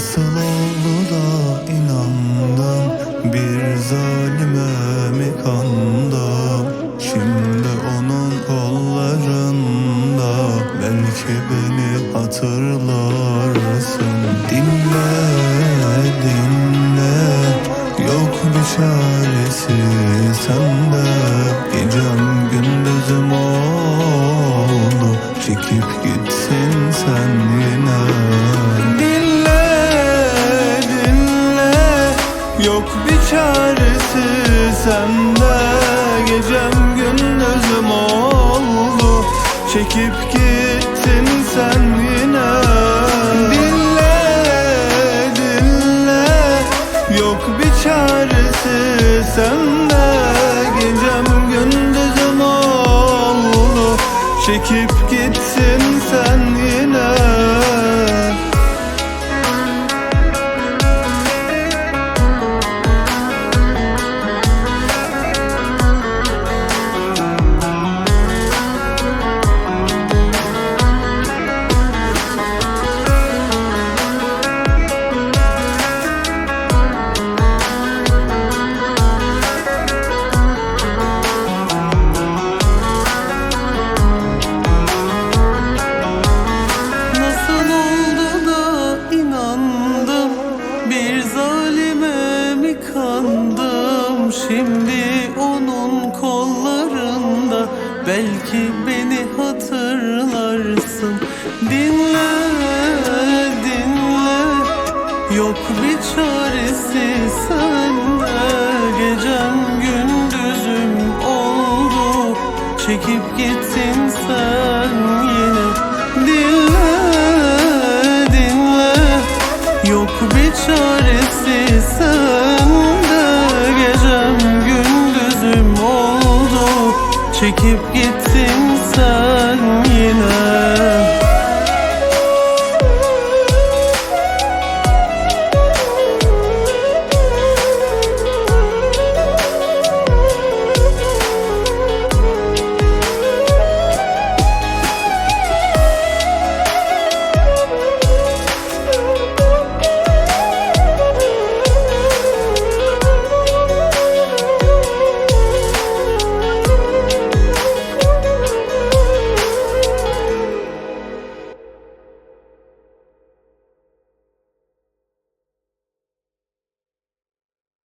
Nasıl oldu da inandım Bir zalime mi kandım Şimdi onun kollarında Belki beni hatırlarsın. Dinle dinle Yok bir çaresi sende. Gecem gündüzüm oldu Çekip gitsin sen yine. Yok bir çaresi sende Gecem gündüzüm oldu. Çekip gittin sen yine. Dinle dinle. Yok bir çaresi sende Gecem gündüzüm oldu. Çekip Şimdi onun kollarında Belki beni hatırlarsın. Dinle dinle. Yok bir çaresi sende. Gecem gündüzüm oldu. Çekip gittin sen yine. Dinle dinle. Yok bir çaresi Çekip gittin sen yine